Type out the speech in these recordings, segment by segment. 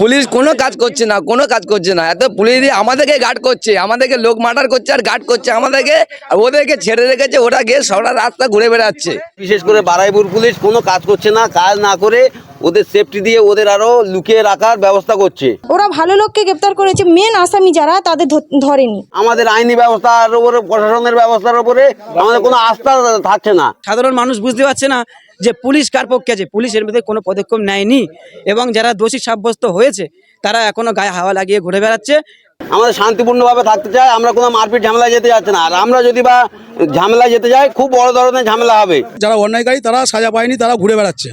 Police কোনো কাজ করছে না কোনো কাজ করছে না। এত পুলিশ দিয়ে আমাদেরকে গার্ড করছে আমাদেরকে লোক মার্ডার করছে আর গার্ড করছে আমাদেরকে আর ওদেরকে ছেড়ে রেখেছে ওরা গিয়ে সারা রাস্তা ঘুরে বেড়াচ্ছে। বিশেষ করে বারাইপুর পুলিশ কোনো কাজ করছে না কাজ না করে ওদের সেফটি দিয়ে ওদের আরও লুকিয়ে রাখার ব্যবস্থা করছে। ওরা ভালো লোককে গ্রেপ্তার করেছে মেন আসামি যারা তাদের ধরেনি। আমাদের আইনি ব্যবস্থার উপরে প্রশাসনের ব্যবস্থার উপরে আমাদের কোনো আস্থা থাকছে না। সাধারণ মানুষ বুঝতে পারছে না যে পুলিশ কার পক্ষে আছে। পুলিশের মধ্যে কোনো পদক্ষেপ নেয়নি এবং যারা দোষী সাব্যস্ত হয়েছে তারা এখনও গায়ে হাওয়া লাগিয়ে ঘুরে বেড়াচ্ছে। আমাদের শান্তিপূর্ণভাবে থাকতে চাই আমরা কোনো মারপিট ঝামেলায় যেতে যাচ্ছি না। আর আমরা যদি বা ঝামেলায় যেতে যাই খুব বড় ধরনের ঝামেলা হবে। যারা অন্যায়কারী তারা সাজা পায়নি তারা ঘুরে বেড়াচ্ছে।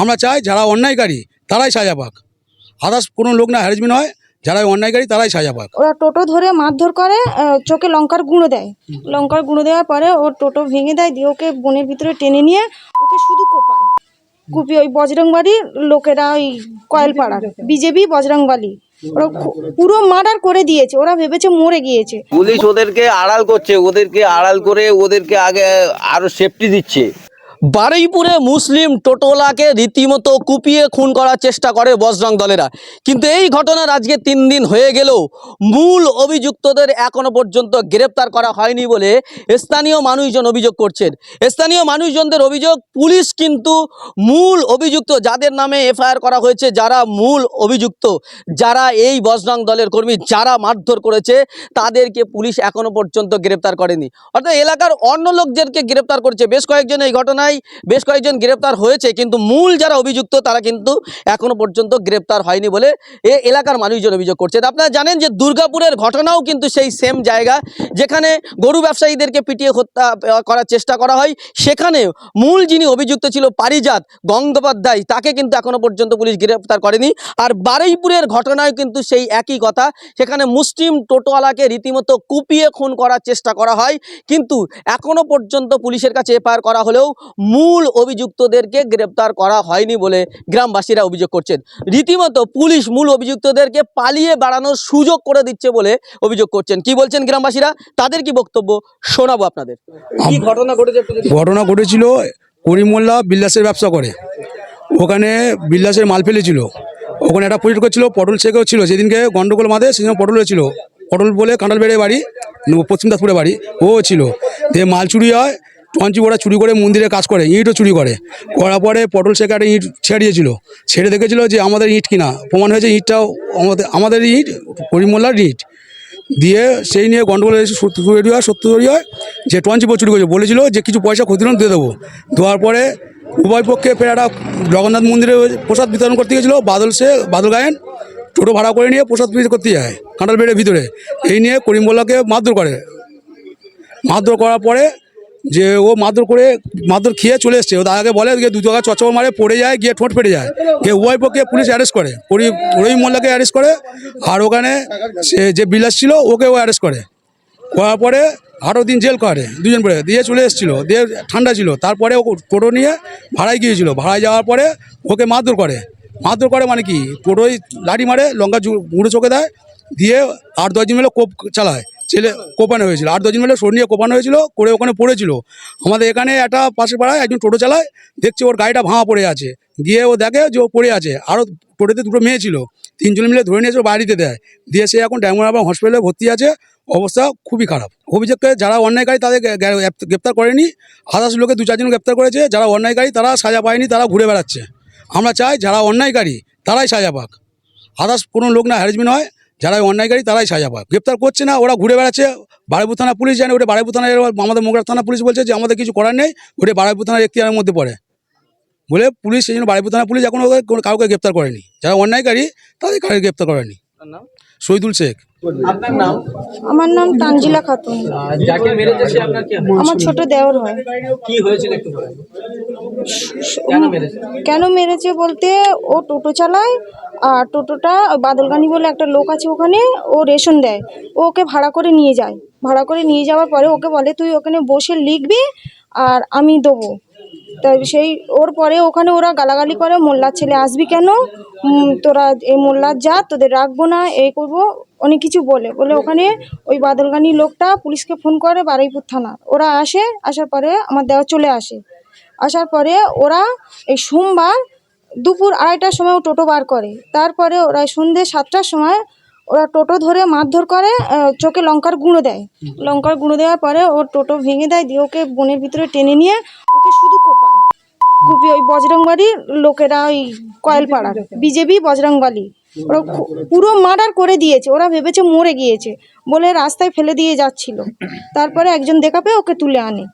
আমরা চাই যারা অন্যায়কারী তারাই সাজা পাক। আদার্স কোনো লোক না হ্যারাসমেন্ট হয়। যারা অন্যায়কারী তারাই সাজা পাক। ওরা টোটো ধরে মারধর করে চোখে লঙ্কার গুঁড়ো দেয়। লঙ্কার গুঁড়ো দেওয়ার পরে ও টোটো ভেঙে দেয় দিয়ে ওকে বনের ভিতরে টেনে নিয়ে ওকে শুধু কোপায়। কুপি ওই বজরংবাড়ির লোকেরা ওই কয়েলপাড়ার বিজেপি বজরংবালি। ওরা পুরো মার্ডার করে দিয়েছে ওরা ভেবেছে মরে গিয়েছে। পুলিশ ওদেরকে আড়াল করছে ওদেরকে আড়াল করে ওদেরকে আগে আরও সেফটি দিচ্ছে। বারুইপুরে মুসলিম টোটোলাকে রীতিমতো কুপিয়ে খুন করার চেষ্টা করে বজরং দলেরা। কিন্তু এই ঘটনার আজকে তিন দিন হয়ে গেলেও মূল অভিযুক্তদের এখনও পর্যন্ত গ্রেপ্তার করা হয়নি বলে স্থানীয় মানুষজন অভিযোগ করছেন। স্থানীয় মানুষজনদের অভিযোগ, পুলিশ কিন্তু মূল অভিযুক্ত, যাদের নামে এফআইআর করা হয়েছে, যারা মূল অভিযুক্ত, যারা এই বজরং দলের কর্মী, যারা মারধর করেছে, তাদেরকে পুলিশ এখনও পর্যন্ত গ্রেপ্তার করেনি। অর্থাৎ এলাকার অন্য লোকদেরকে গ্রেপ্তার করছে। বেশ কয়েকজন এই ঘটনায় বেশ কয়েকজন গ্রেপ্তার হয়েছে, কিন্তু মূল যারা অভিযুক্ত তারা কিন্তু এখনও পর্যন্ত গ্রেপ্তার হয়নি বলে এ এলাকার মানুষজন অভিযোগ করছে। আপনারা জানেন যে দুর্গাপুরের ঘটনাও কিন্তু সেই সেম জায়গা, যেখানে গরু ব্যবসায়ীদেরকে পিটিয়ে হত্যা করার চেষ্টা করা হয়। সেখানে মূল যিনি অভিযুক্ত ছিল পারিজাত গঙ্গোপাধ্যায়, তাকে কিন্তু এখনও পর্যন্ত পুলিশ গ্রেপ্তার করেনি। আর বারুইপুরের ঘটনায় কিন্তু সেই একই কথা, সেখানে মুসলিম টোটোওয়ালাকে রীতিমতো কুপিয়ে খুন করার চেষ্টা করা হয়। কিন্তু এখনও পর্যন্ত পুলিশের কাছে এফআইআর করা হলেও মূল অভিযুক্তদেরকে গ্রেপ্তার করা হয়নি বলে গ্রামবাসীরা অভিযোগ করছেন। রীতিমতো পুলিশ মূল অভিযুক্তদেরকে পালিয়ে বাড়ানোর সুযোগ করে দিচ্ছে বলে অভিযোগ করছেন। কি বলছেন গ্রামবাসীরা? তাদের কি বক্তব্য? শোনাবো আপনাদের। কি ঘটনা ঘটেছে একটু ঘটনা ঘটেছিল করিম মোল্লা বিল্লাসের ব্যবসা করে। ওখানে বিল্লাসের মাল ফেলেছিল। ওখানে একটা প্রজেক্ট করছিল পটল শেখও ছিল যেদিনকে গন্ডগোল মাদে সেদিন পটল হয়েছিল। পটল বলে কাঁঠাল বেড়ে বাড়ি পশ্চিম দাসপুরে বাড়ি ও ছিল। দিয়ে মাল চুরি হয় পঞ্চি ওরা চুরি করে মন্দিরে কাজ করে, ইঁটও চুরি করে। করার পরে পটল শেখে একটা ইঁট ছেড়িয়েছিল। ছেড়ে দেখেছিল যে আমাদের ইঁট কিনা। প্রমাণ হয়েছে ইঁটটাও আমাদের আমাদের ইঁট করিম মোল্লার ইঁট। দিয়ে সেই নিয়ে গন্ডগোল সত্য তৈরি হয় সত্য তৈরি হয়, যে টঞ্চি চুরি করেছে। বলেছিল যে কিছু পয়সা ক্ষতিপূরণ দিয়ে দেবো। দেওয়ার পরে উভয় পক্ষে একটা জগন্নাথ মন্দিরে প্রসাদ বিতরণ করতে গেছিল বাদল সে বাদল গায়েন টোটো ভাড়া করে নিয়ে প্রসাদ করতে যায়, কাঁঠাল বেড়ের ভিতরে। এই নিয়ে করিমবল্লাকে মারধর করে। মারধর করার পরে যে ও মারধর করে মারধর খেয়ে চলে এসছে। ও দাদাকে বলে, গিয়ে দু জায়গা চচ্চর মারে, পড়ে যায়, গিয়ে ঠোঁট ফেটে যায়। গিয়ে পক্ষে পুলিশ অ্যারেস্ট করে। রহিম মোল্লাকে অ্যারেস্ট করে। আর ওখানে সে যে বিলাস ছিল ওকে ও অ্যারেস্ট করে। করার পরে আরও দিন জেল করে দুজন পরে দিয়ে চলে এসেছিল। দিয়ে ঠান্ডা ছিল। তারপরে ও টোটো নিয়ে ভাড়ায় গিয়েছিল। ভাড়ায় যাওয়ার পরে ওকে মারধর করে। মারধর করে মানে কি? টোটোই লাঠি মারে, লঙ্কা গুঁড়ো চোখে দেয়। দিয়ে আট দশজন মিলে কোপ চালায়। ছেলে কোপানো হয়েছিল। আট দশজন মিলে সর নিয়ে কোপানো হয়েছিল করে ওখানে পড়েছিল। আমাদের এখানে একটা পাশে পাড়ায় একজন টোটো চালায় দেখছে ওর গাড়িটা ভাঙা পড়ে আছে। গিয়ে ও দেখে যে ও পড়ে আছে। আরও টোটোতে দুটো মেয়ে ছিল। তিনজন মিলে ধরে নিয়েছে বাড়িতে দেয়। দিয়ে সে এখন ড্যামরাবাদ হসপিটালে ভর্তি আছে। অবস্থা খুবই খারাপ। অভিযোগকে যারা অন্যায়কারী তাদের গ্রেপ্তার করেনি। আদার্স লোকে দু চারজন গ্রেপ্তার করেছে। যারা অন্যায়কারী তারা সাজা পায়নি তারা ঘুরে বেড়াচ্ছে। আমরা চাই যারা অন্যায়কারী তারাই সাজা পাক। আদার্স কোনো লোক না হ্যারাসমেন্ট হয়। যারা অন্যায়কারী তারাই সাজা পায়। গ্রেপ্তার করছে না, ওরা ঘুরে বেড়াচ্ছে। বারাইপুর থানা পুলিশ জানে, ওটা বারাইপুর থানার আমাদের মোগরা থানা পুলিশ বলছে যে আমাদের কিছু করার নেই, ওটা বারাইপুর থানার এখতিয়ারের মধ্যে পড়ে। বলে পুলিশ সেই জন্য বারাইপুর থানা পুলিশ এখন কাউকে গ্রেপ্তার করেনি। যারা অন্যায়কারী তাদের কাউকে গ্রেপ্তার করেনি। শহীদুল শেখ। আপনার নাম? আমার নাম তানজিলা খাতুন। যাকে মেরেছে সে আপনার কি আমার ছোট দেওর হয়। কি হয়েছিল একটু বলেন। কেন মেরেছে? কেন মেরেছে বলতে ও টোটো চালায় আর টোটোটা বাদলগানি বলে একটা লোক আছে ওখানে ও রেশন দেয়। ও ওকে ভাড়া করে নিয়ে যায়। ভাড়া করে নিয়ে যাওয়ার পরে ওকে বলে তুই ওখানে বসে লিখবি আর আমি দেবো। তাই সেই ওর পরে ওখানে ওরা গালাগালি করে, মোল্লার ছেলে, আসবি কেন? তোরা এই মোল্লার যা, তোদের রাখব না এই করব। অনেক কিছু বলে বলে ওখানে ওই বাদলগানি লোকটা পুলিশকে ফোন করে বারুইপুর থানা। ওরা আসে, আসার পরে আমার দেওয়া চলে আসে। আসার পরে ওরা এই সোমবার দুপুর আড়াইটার সময় ও টোটো বার করে। তারপরে ওরা সন্ধ্যে সাতটার সময় ওরা টোটো ধরে মারধর করে চোখে লঙ্কার গুঁড়ো দেয়। লঙ্কার গুঁড়ো দেওয়ার পরে ওর টোটো ভেঙে দেয় দিয়ে ওকে বনের ভিতরে টেনে নিয়ে ওকে শুধু কোপায়। কুপি ওই বজরংবাড়ির লোকেরা ওই কয়েলপাড়ার বিজেপি বজরংবালি। ওরা পুরো মার্ডার করে দিয়েছে ওরা ভেবেছে মরে গিয়েছে বলে রাস্তায় ফেলে দিয়ে যাচ্ছিল। তারপরে একজন দেখা পেয়ে ওকে তুলে আনে।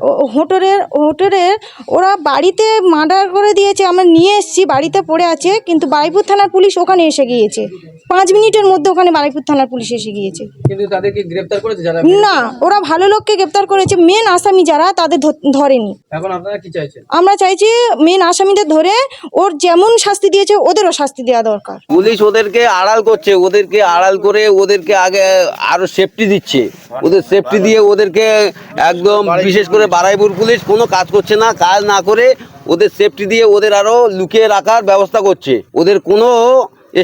ও- ও হোটরের হোটরের ওরা বাড়িতে মার্ডার করে দিয়েছে আমরা নিয়ে এসেছি বাড়িতে পড়ে আছে কিন্তু বারাইপুর থানার পুলিশ ওখানে এসে গিয়েছে। পাঁচ মিনিটের মধ্যে ওখানে বারাইপুর থানার পুলিশ এসে গিয়েছে। কিন্তু তাদেরকে গ্রেফতার করেছে যারা না ওরা ভালো লোককে গ্রেপ্তার করেছে মেন আসামি যারা তাদের ধরেনি। এখন আপনারা কি চাইছেন? আমরা চাইছি মেন আসামিদের ধরে ওর যেমন শাস্তি দিয়েছে ওদেরও শাস্তি দেওয়া দরকার। পুলিশ ওদেরকে আড়াল করছে ওদেরকে আড়াল করে ওদেরকে আগে আরও সেফটি দিচ্ছে। ওদের সেফটি দিয়ে ওদেরকে একদম বিশেষ করে বারাইপুর পুলিশ কোনো কাজ করছে না, কাজ না করে ওদের সেফটি দিয়ে ওদের আরও লুকিয়ে রাখার ব্যবস্থা করছে। ওদের কোনো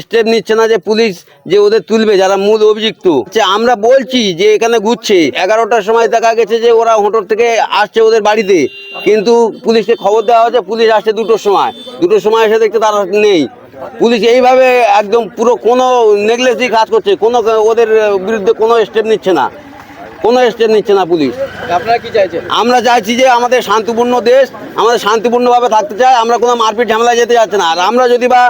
স্টেপ নিচ্ছে না যে পুলিশ যে ওদের তুলবে, যারা মূল অভিযুক্ত। যে আমরা বলছি যে এখানে ঘুরছে। এগারোটার সময় দেখা গেছে যে ওরা হোটল থেকে আসছে ওদের বাড়িতে। কিন্তু পুলিশকে খবর দেওয়া হচ্ছে পুলিশ আসছে দুটোর সময়। দুটোর সময় এসে দেখতে তারা নেই। পুলিশ এইভাবে একদম পুরো কোনো নেগলেসি কাজ করছে। কোনো ওদের বিরুদ্ধে কোনো স্টেপ নিচ্ছে না। কোনো স্টেপ নিচ্ছে না পুলিশ? আপনারা কি চাইছেন? আমরা চাইছি যে আমাদের শান্তিপূর্ণ দেশ আমাদের শান্তিপূর্ণভাবে থাকতে চাই আমরা কোনো মারপিট ঝামেলায় যেতে যাচ্ছি না। আর আমরা যদি বা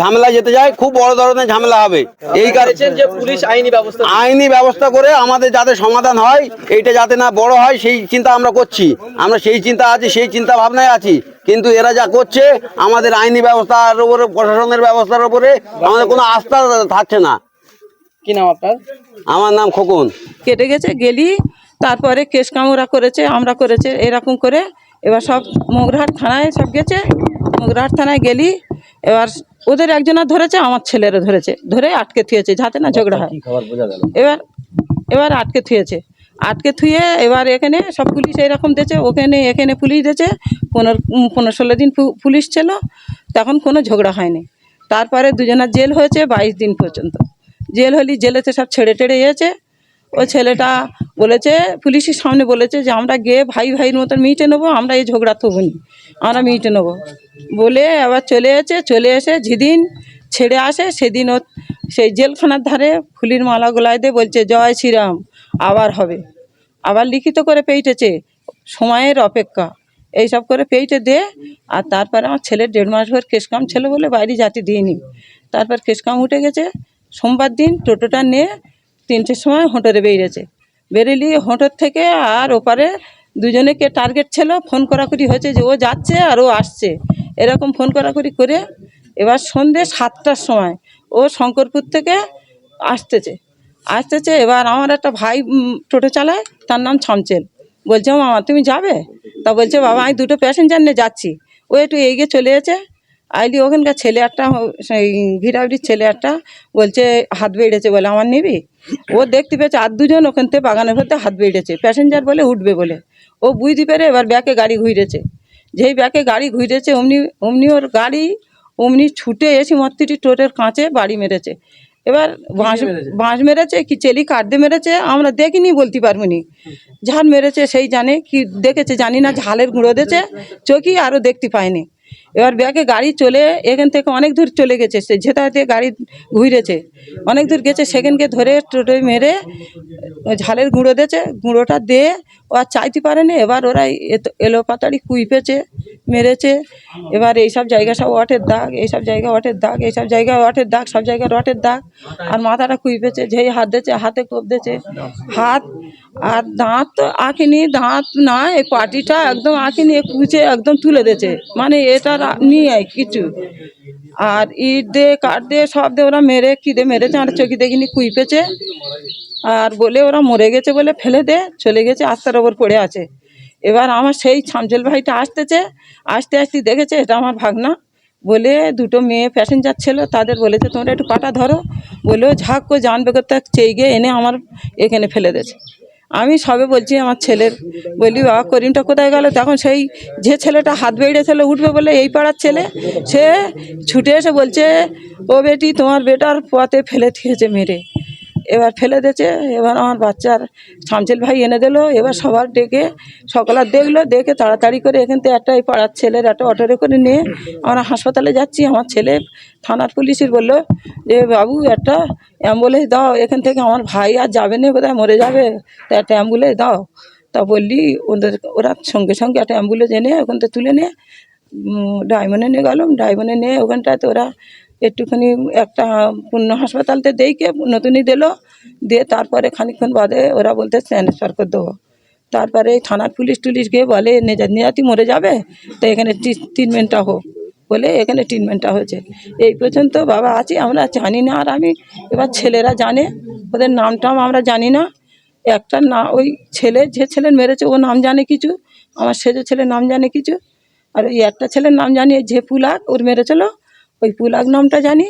ঝামেলায় যেতে যাই খুব বড় ধরনের ঝামেলা হবে। এই কারণে যে পুলিশ আইনি ব্যবস্থা আইনি ব্যবস্থা করে আমাদের যাতে সমাধান হয় এইটা যাতে না বড় হয় সেই চিন্তা আমরা করছি। আমরা সেই চিন্তা আছি সেই চিন্তা ভাবনায় আছি। কিন্তু এরা যা করছে আমাদের আইনি ব্যবস্থার উপরে প্রশাসনের ব্যবস্থার উপরে আমাদের কোনো আস্থা থাকছে না। কি নাম আপনার? আমার নাম খোকন। কেটে গেছে গেলি তারপরে কেশ কামড়া করেছে আমরা করেছে এরকম করে। এবার সব মগরাহাট থানায় সব গেছে মগরাহাট থানায় গেলি এবার ওদের একজনা ধরেছে আমার ছেলেরও ধরেছে ধরে আটকে থুয়েছে যাতে না ঝগড়া হয়। এবার এবার আটকে থুয়েছে। আটকে থুয়ে এবার এখানে সব পুলিশ এরকম দিয়েছে ওখানে এখানে পুলিশ দিয়েছে পনেরো পনেরো ষোলো দিন পু- পুলিশ ছিল তখন কোনো ঝগড়া হয়নি। তারপরে দুজনের জেল হয়েছে বাইশ দিন পর্যন্ত। জেল হলি জেলেতে সব ছেড়ে টেড়ে গিয়েছে ও ছেলেটা বলেছে, পুলিশের সামনে বলেছে যে, আমরা গিয়ে ভাই ভাইয়ের মতন মিটে নেব, আমরা এই ঝগড়া তো নি। আমরা মিটে নেব। বলে আবার চলে এসে চলে এসে যেদিন ছেড়ে আসে, সেদিন ও সেই জেলখানার ধারে ফুলির মালা গোলায় দিয়ে বলছে, জয় শ্রীরাম, আবার হবে। আবার লিখিত করে পেইটেছে, সময়ের অপেক্ষা। এইসব করে পেইটে দে, আর তারপরে আমার ছেলের দেড় মাস ভর কেসকাম ছিল বলে বাইরে যাতে দিইনি। তারপর কেসকাম উঠে গেছে সোমবার দিন টোটোটা নিয়ে তিনটের সময় হোটেলে বেরিয়েছে। বেরিয়ে হোটেল থেকে আর ওপারে দুজনেকে টার্গেট ছিল, ফোন করাকরি হয়েছে যে ও যাচ্ছে আর ও আসছে। এরকম ফোন করাকরি করে এবার সন্ধে সাতটার সময় ও শঙ্করপুর থেকে আসতেছে। আসতেছে, এবার আমার একটা ভাই টোটো চালায়, তার নাম ছামচেল বলছে মামা, তুমি যাবে? তা বলছে, বাবা, আমি দুটো প্যাসেঞ্জার নিয়ে যাচ্ছি। ও একটু এগিয়ে চলে গেছে আইলি ওখানকার ছেলে একটা সেই ভিড়াভিড়ির ছেলে একটা বলছে হাত বেড়েছে বলে আমার নিবি? ও দেখতে পেয়েছে আর দুজন ওখান থেকে বাগানের ভেতরে হাত বেড়েছে। প্যাসেঞ্জার বলে উঠবে বলে। ও বুঝতে পেরে এবার ব্যাকে গাড়ি ঘুরেছে। যেই ব্যাকে গাড়ি ঘুরেছে অমনি অমনি ওর গাড়ি অমনি ছুটে এসে মত্তিটি টোটের কাঁচে বাড়ি মেরেছে। এবার বাঁশ বাঁশ মেরেছে কি চেলি কাটতে মেরেছে আমরা দেখিনি বলতে পারব নি। ঝাল মেরেছে সেই জানে কি দেখেছে জানি না ঝালের গুঁড়ো দিয়েছে চোখই আরও দেখতে পায়নি। এবার ব্যাগে গাড়ি চলে, এখান থেকে অনেক দূর চলে গেছে, সে যেতে গাড়ি ঘুরেছে। অনেক দূর গেছে, সেখানকে ধরে টোটোয় মেরে, ঝালের গুঁড়ো দিয়েছে, গুঁড়োটা দিয়ে ও আর চাইতে পারেনি এবার ওরা এলো পাতাড়ি কুইপেছে, মেরেছে। এবার এইসব জায়গা সব ওয়াটের দাগ, এইসব জায়গা ওয়াটের দাগ, এইসব জায়গা ওয়াটের দাগ, সব জায়গায় ওয়াটের দাগ, আর মাথাটা কুইপেছে, যেই হাত দিয়েছে, হাতে কোপ দিয়েছে। হাত আর দাঁত আঁকেনি, দাঁত না, এই পাটিটা একদম আঁকেনি কুচে একদম তুলে দিয়েছে। মানে এটা নিয়ে কিছু। আর ইট দিয়ে, কাঠ দিয়ে, সব দিয়ে ওরা মেরে কি দিয়ে মেরেছে আর চোখে দেখিনি কুইপেছে আর বলে ওরা মরে গেছে বলে ফেলে দে, চলে গেছে, আস্তার ওপর পড়ে আছে। এবার আমার সেই ছামচেল ভাইটা আসতেছে, আসতে আসতে দেখেছে, এটা আমার ভাগনা। বলে, দুটো মেয়ে প্যাসেঞ্জার ছিল, তাদের বলেছে, তোমরা একটু পাটা ধরো। বলে ও ঝাঁক করে জানবে করতে চেয়ে গিয়ে এনে আমার এখানে ফেলে দিয়েছে। আমি সবে বলছি আমার ছেলের বলি বাবা, করিমটা কোথায় গেল? তখন সেই যে ছেলেটা হাত বেড়েছিল উঠবে বলে এই পাড়ার ছেলে, সে ছুটে এসে বলছে, ও বেটি, তোমার বেটার পথে ফেলে দিয়েছে মেরে। এবার ফেলে দিয়েছে, এবার আমার বাচ্চার শামচেল ভাই এনে দিলো, এবার সবার ডেকে, সকালে দেখল, দেখে তাড়াতাড়ি করে এখান থেকে একটা এই পাড়ার ছেলের একটা অটোরে করে নিয়ে আমরা হাসপাতালে যাচ্ছি। আমার ছেলে থানার পুলিশের বলল যে, বাবু, একটা অ্যাম্বুলেন্স দাও, এখান থেকে আমার ভাই আর যাবে না, কোথায় মরে যাবে? তা একটা অ্যাম্বুলেন্স দাও। তা বললি, ওদের, ওরা সঙ্গে সঙ্গে একটা অ্যাম্বুলেন্স এনে ওখান থেকে তুলে নিয়ে ডায়মন্ডে নিয়ে গেলাম ডায়মন্ডে নিয়ে ওখানটাতে ওরা একটুখানি একটা পূর্ণ হাসপাতালতে দেইকে নতুনই দিলো, দিয়ে তারপরে খানিকক্ষণ বাদে ওরা বলতে ট্রান্সফার করে দেবো। তারপরে থানার পুলিশ টুলিশ গিয়ে বলে নেজা নেজাতি মরে যাবে, তো এখানে ট্রিটমেন্টটা হোক। বলে, এখানে ট্রিটমেন্টটা হয়েছে। এই পর্যন্ত বাবা আছি, আমরা জানি না, আর আমি এবার ছেলেরা জানে, ওদের নাম টাম আমরা জানি না। একটা না, ওই ছেলে, যে ছেলে মেরেছে, ও নাম জানে কিছু, আমার সেজে ছেলের নাম জানে কিছু, আর ওই একটা ছেলের নাম জানি যে পুলাক ওর মেরেছিল ওই পুলাক নামটা জানি?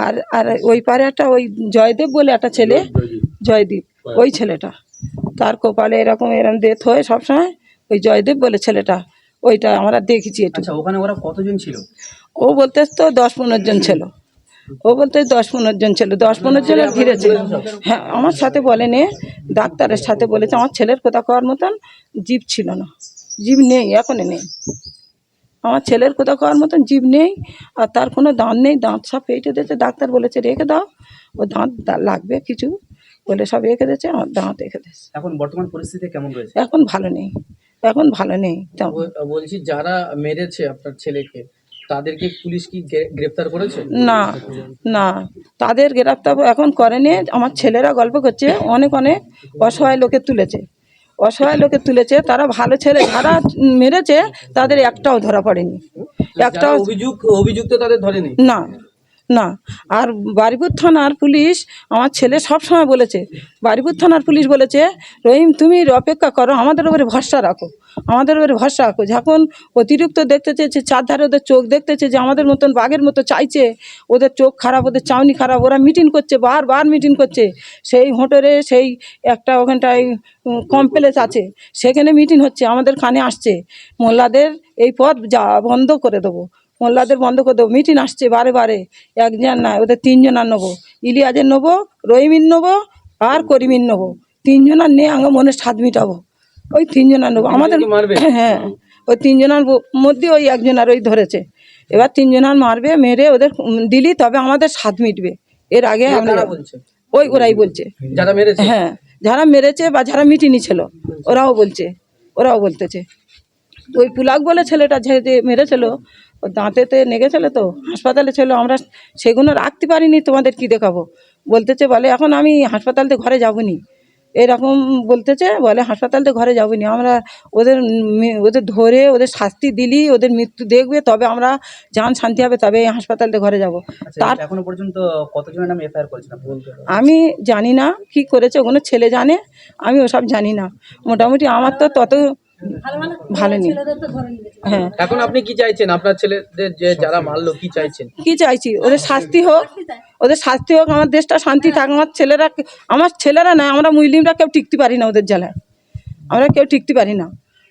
আর আর ওই পারে একটা ওই জয়দেব বলে একটা ছেলে জয়দীপ ওই ছেলেটা। তার কপালে এরকম এরকম ডেথ হয় সবসময় ওই জয়দেব বলে ছেলেটা। ওইটা আমরা দেখেছি একটু। আচ্ছা ওখানে ওরা কতজন ছিল? ও বলতে তো দশ পনেরো জন ছিল। ও বলতে দশ পনেরো জন ছিল। দশ পনেরো জনের ঘিরেছে হ্যাঁ আমার সাথে বলেনি ডাক্তারের সাথে বলেছে। আমার ছেলের কোথা খাওয়ার মতন জীব ছিল না। জীব নেই এখনই নেই। আমার ছেলের কোথাও খাওয়ার মতন জীব নেই আর তার কোনো দাঁত নেই দাঁত সব পেটে দিয়েছে ডাক্তার বলেছে রেখে দাও। ও দাঁত লাগবে কিছু বলে সব রেখে দিয়েছে আমার দাঁত রেখে দিয়েছে। এখন বর্তমান পরিস্থিতি কেমন রয়েছে? এখন ভালো নেই এখন ভালো নেই। বলছি যারা মেরেছে আপনার ছেলেকে তাদেরকে পুলিশ কি গ্রে- গ্রেফতার করেছে? না না তাদের গ্রেপ্তার এখন করেনি। আমার ছেলেরা গল্প করছে অনেক অনেক অসহায় লোকে তুলেছে। অসহায় লোকে তুলেছে তারা ভালো ছেলে যারা মেরেছে তাদের একটাও ধরা পড়েনি। একটাও অভিযোগ অভিযুক্ত তাদের ধরেনি? না না। আর বারিপুর থানার পুলিশ আমার ছেলে সব সময় বলেছে বারিপুর থানার পুলিশ বলেছে রহিম তুমি অপেক্ষা করো আমাদের উপরে ভরসা রাখো। আমাদের উপরে ভরসা যখন অতিরিক্ত দেখতেছে যে চারধারে ওদের চোখ দেখতেছে যে আমাদের মতন বাঘের মতো চাইছে, ওদের চোখ খারাপ, ওদের চাউনি খারাপ, ওরা মিটিং করছে, বারবার মিটিং করছে। সেই হোটেলে সেই একটা ওখানটায় কমপ্লেক্স আছে, সেখানে মিটিং হচ্ছে, আমাদের কানে আসছে। মোল্লাদের এই পথ যা, বন্ধ করে দেবো। মোল্লাদের বন্ধ করে দেবো। মিটিং আসছে বারে বারে। একজন না ওদের তিনজন আর নেব। ইলিয়াজের নেব রহিমিন নেব, আর করিমিন নেব। তিনজন আর নিয়ে আগে মনে স্বাদ মিটাবো। ওই তিনজন আর নেব আমাদের হ্যাঁ ওই তিনজনের মধ্যে ওই একজন আর ওই ধরেছে। এবার তিনজন আর মারবে মেরে ওদের দিলি তবে আমাদের স্বাদ মিটবে। এর আগে ওই ওরাই বলছে। যারা মেরেছে? হ্যাঁ যারা মেরেছে বা যারা মিটিনি ছিল ওরাও বলছে ওরাও বলতেছে। ওই পুলাক বলে ছেলেটা যে যে মেরেছিল ও দাঁতেতে নেগেছিল তো হাসপাতালে ছিল আমরা সেগুলো রাখতে পারিনি তোমাদের কি দেখাবো? বলতেছে বলে এখন আমি হাসপাতালতে ঘরে যাবনি। এরকম বলতেছে বলে হাসপাতালতে ঘরে যাবনি আমরা ওদের ওদের ধরে ওদের শাস্তি দিলি ওদের মৃত্যু দেখবে তবে আমরা জান শান্তি হবে তবে এই হাসপাতালতে ঘরে যাব। আচ্ছা তার এখনও পর্যন্ত কতজনের নামে এফআইআর বলতে আমি জানি না কি করেছে ওগুলো ছেলে জানে আমি ওসব জানি না। মোটামুটি আমার তো তত ভালো নেই। হ্যাঁ। এখন আপনি কি চাইছেন? আপনার ছেলেদের যে যারা মারলো কি চাইছেন? কি চাইছি? ওদের শাস্তি হোক। ওদের শাস্তি হোক, আমার দেশটা শান্তি থাক, আমার ছেলেরা আমার ছেলেরা নয়, আমরা মুসলিমরা কেউ টিকতে পারি না ওদের জ্বালায়। আমরা কেউ টিকতে পারি না।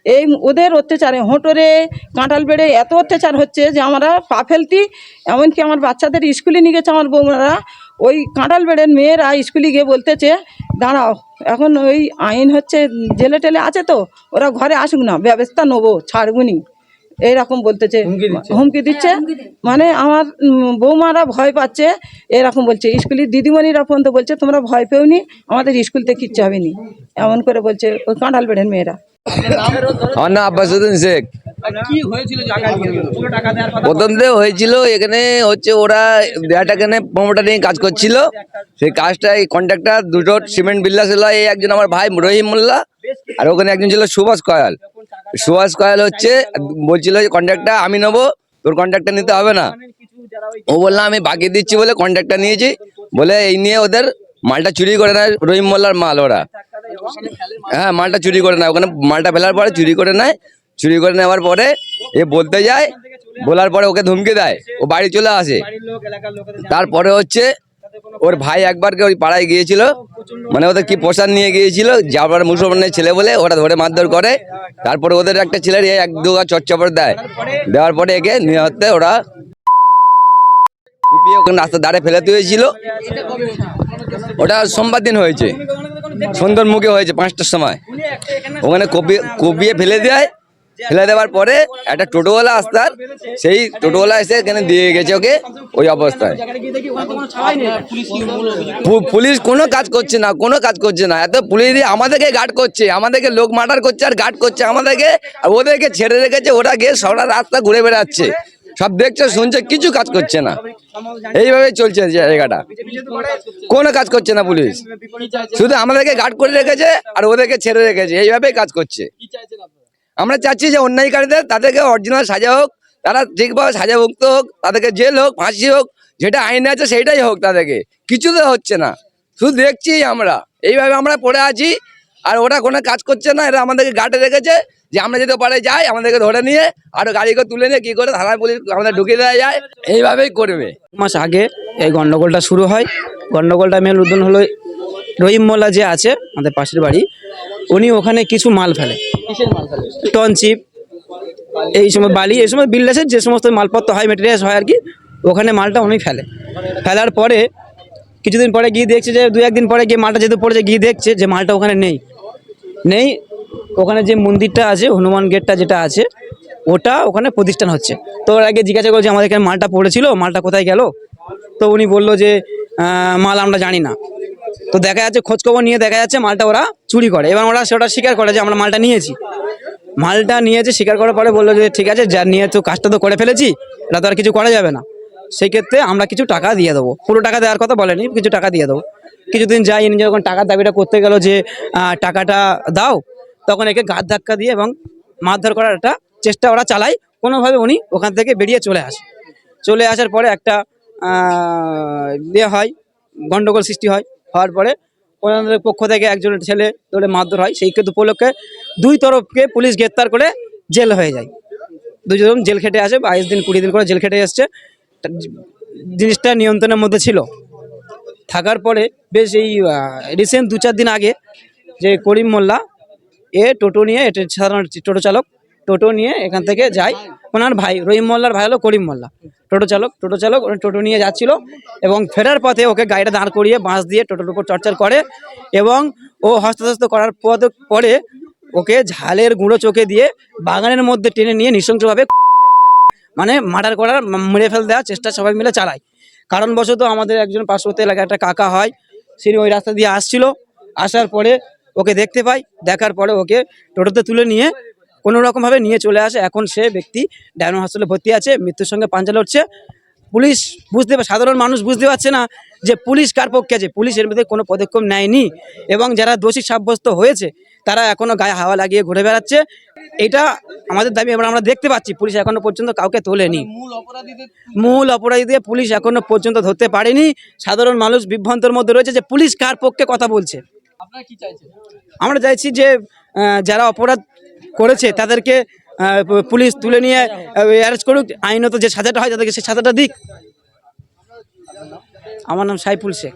এই ওদের অত্যাচারে, হোঁটরে, কাঁঠাল বেড়ে এত অত্যাচার হচ্ছে যে আমরা পা ফেলতি, এমনকি আমার বাচ্চাদের স্কুলে নিয়ে গেছে আমার বৌমারা। ওই কাঁঠাল বেড়ের মেয়েরা স্কুলে গিয়ে বলতেছে, দাঁড়াও, এখন ওই আইন হচ্ছে, জেলে টেলে আছে তো, ওরা ঘরে আসুক না, ব্যবস্থা নেব ছাড়বুনি এইরকম বলতেছে। হুমকি দিচ্ছে? হুমকি দিচ্ছে। মানে আমার বৌমারা ভয় পাচ্ছে এরকম বলছে। স্কুলের দিদিমণিরা পর্যন্ত বলছে তোমরা ভয় পেওনি আমাদের স্কুল থেকে কিচ্ছু হবে নি এমন করে বলছে ওই কাঁঠাল বেড়ের মেয়েরা। আমার নাম আব্বাসুদ্দিন শেখ। কি হয়েছিল জায়গা পুরো টাকা দেওয়ার কথা প্রথম থেকে হয়েছিল এখানে হচ্ছে ওরা দেয়াটা এখানে প্রমোটার নিয়ে কাজ করছিল। সেই কাজটা এই কন্ট্রাক্টর দুটো সিমেন্ট বিল্লা ছিল এই একজন আমার ভাই রহিম মোল্লা আর ওখানে একজন ছিল সুভাষ কয়াল। সুভাষ কয়াল হচ্ছে, বলছিল কন্ট্রাক্টটা আমি নেব, তোর কন্ট্রাক্টটা নিতে হবে না। ও বললাম আমি বাকি দিচ্ছি বলে কন্ট্রাক্টটা নিয়েছি। বলে, এই নিয়ে ওদের মালটা চুরি করে নেয়, রহিম মোল্লার মাল ওরা। হ্যাঁ মালটা চুরি করে নেয়। ওখানে মালটা ফেলার পরে চুরি করে নেয়। চুরি করে নেওয়ার পরে এ বলতে যায়, বলার পরে ওকে ধমকে দেয়। ও বাড়ি চলে আসে। তারপরে হচ্ছে ওর ভাই একবার ওই পাড়ায় গিয়েছিল। মানে ওদের কি প্রসাদ নিয়ে গিয়েছিল যাবার মুসলমানের ছেলে বলে ওরা ধরে মারধর করে। তারপরে ওদের একটা ছেলের এক দুগা চচ্চপড় দেয়। দেওয়ার পরে একে নিয়ে হতে ওরা কুপিয়ে ওখানে রাস্তার ধারে ফেলে দিয়েছিল। ওটা সোমবার দিন হয়েছে। সন্ধ্যার মুখে হয়েছে পাঁচটার সময়। ওখানে কপিয়ে কপিয়ে ফেলে দেয়। ফেলে দেওয়ার পরে একটা টোটোওয়ালা আসতার সেই টোটোওয়ালা এসে এখানে দিয়ে গেছে ওকে ওই অবস্থায়। পুলিশ কোনো কাজ করছে না, কোনো কাজ করছে না। এত পুলিশ আমাদেরকে গার্ড করছে, আমাদেরকে লোক মার্ডার করছে আর গার্ড করছে, আমাদেরকে আর ওদেরকে ছেড়ে রেখেছে, ওরা গিয়ে সারা রাস্তা ঘুরে বেড়াচ্ছে। সব দেখছে, শুনছে, কিছু কাজ করছে না। এইভাবে চলছে জায়গাটা। কোনো কাজ করছে না পুলিশ। শুধু আমাদেরকে গার্ড করে রেখেছে আর ওদেরকে ছেড়ে রেখেছে, এইভাবেই কাজ করছে। আমরা চাচ্ছি যে অন্যায়কারীদের তাদেরকে অরিজিনাল সাজা হোক, তারা ঠিকভাবে সাজা মুক্ত হোক, তাদেরকে জেল হোক, ফাঁসি হোক, যেটা আইনে আছে সেইটাই হোক তাদেরকে। কিছু তো হচ্ছে না। শুধু দেখছি আমরা। এইভাবে আমরা পড়ে আছি, আর ওরা কোনো কাজ করছে না, এরা আমাদেরকে গার্ডে রেখেছে যে আমরা যদি পারে যাই, আমাদেরকে ধরে নিয়ে, আরও গাড়ি করে তুলে নিয়ে কি করে থানায় পুলিশ আমাদের ঢুকিয়ে দেওয়া যায়, এইভাবেই করবে। মাস আগে এই গন্ডগোলটা শুরু হয়। গন্ডগোলটা মেন উদ্যোগ হলো রহিম মোল্লা যে আছে আমাদের পাশের বাড়ি উনি ওখানে কিছু মাল ফেলে। টনচিপ এই সময় বালি এই সময় বিল্ডাসের যে সমস্ত মালপত্র হয় মেটেরিয়ালস হয় আর কি ওখানে মালটা উনি ফেলে। ফেলার পরে কিছুদিন পরে গিয়ে দেখছে যে দু একদিন পরে গিয়ে মালটা যেহেতু পড়েছে গিয়ে দেখছে যে মালটা ওখানে নেই। নেই ওখানে যে মন্দিরটা আছে হনুমান গেটটা যেটা আছে ওটা ওখানে প্রতিষ্ঠান হচ্ছে। তো ওর আগে জিজ্ঞাসা করছে আমাদের এখানে মালটা পড়েছিল মালটা কোথায় গেল? তো উনি বলল যে মাল আমরা জানি না। তো দেখা যাচ্ছে, খোঁজখবর নিয়ে দেখা যাচ্ছে মালটা ওরা চুরি করে এবং ওরা সেটা স্বীকার করে যে আমরা মালটা নিয়েছি। মালটা নিয়েছে, স্বীকার করার পরে বলল যে, ঠিক আছে, যা নিয়ে তো কাজটা তো করে ফেলেছি, এটা তো আর কিছু করা যাবে না। সেই ক্ষেত্রে আমরা কিছু টাকা দিয়ে দেবো। পুরো টাকা দেওয়ার কথা বলেনি, কিছু টাকা দিয়ে দেবো। কিছুদিন যাই ইনি যখন টাকার দাবিটা করতে গেল যে টাকাটা দাও, তখন একে গাদ ধাক্কা দিয়ে এবং মারধর করার একটা চেষ্টা ওরা চালায়। কোনোভাবে উনি ওখান থেকে বেরিয়ে চলে আসে। চলে আসার পরে একটা ইয়ে হয়, গন্ডগোল সৃষ্টি হয়, হওয়ার পরে ওনাদের পক্ষ থেকে একজন ছেলে ধরে মারধর হয়, সেই উপলক্ষে দুই তরফকে পুলিশ গ্রেপ্তার করে জেল হয়ে যায়। দুজন জেল খেটে আসে, বাইশ দিন, কুড়ি দিন করে জেল খেটে এসছে। জিনিসটা নিয়ন্ত্রণের মধ্যে ছিল। থাকার পরে বেশ এই রিসেন্ট দু চার দিন আগে যে করিম মোল্লা, এ টোটো নিয়ে এটা সাধারণ টোটো চালক টোটো নিয়ে এখান থেকে যায় ওনার ভাই, রহিম মোল্লার ভাই হলো করিম মোল্লা। টোটো চালক টোটো চালক টোটো নিয়ে যাচ্ছিল এবং ফেরার পথে ওকে গাড়িটা দাঁড় করিয়ে বাঁশ দিয়ে টোটোর উপর চর্চার করে এবং ও হস্তস্থ করার পদ, পরে ওকে ঝালের গুঁড়ো চোখে দিয়ে বাগানের মধ্যে টেনে নিয়ে নৃশংসভাবে মানে মার্ডার করার, মেরে ফেল দেওয়ার চেষ্টা সবাই মিলে চালায়। কারণবশত আমাদের একজন পার্শ্ববর্তী এলাকায় একটা কাকা হয় তিনি ওই রাস্তা দিয়ে আসছিল। আসার পরে ওকে দেখতে পাই, দেখার পরে ওকে টোটোতে তুলে নিয়ে কোনো রকমভাবে নিয়ে চলে আসে। এখন সে ব্যক্তি ডায়নো হাসপাতালে ভর্তি আছে মৃত্যুর সঙ্গে পাঞ্জা লড়ছে। পুলিশ বুঝতে সাধারণ মানুষ বুঝতে পারছে না যে পুলিশ কার পক্ষে আছে। পুলিশ এর মধ্যে কোনো পদক্ষেপ নেয়নি এবং যারা দোষী সাব্যস্ত হয়েছে তারা এখনও গায়ে হাওয়া লাগিয়ে ঘুরে বেড়াচ্ছে। এটা আমাদের দাবি এবার আমরা দেখতে পাচ্ছি পুলিশ এখনও পর্যন্ত কাউকে তোলেনি। মূল অপরাধীদের পুলিশ এখনও পর্যন্ত ধরতে পারেনি। সাধারণ মানুষ বিভ্রান্তর মধ্যে রয়েছে যে পুলিশ কার পক্ষে কথা বলছে। আপনারা কি চাইছেন? আমরা চাইছি যে যারা অপরাধ করেছে, তাদেরকে পুলিশ তুলে নিয়ে অ্যারেস্ট করুক, আইনত যে সাজাটা হয় তাদেরকে সেই সাজাটা দিক। আমার নাম সাইফুল শেখ।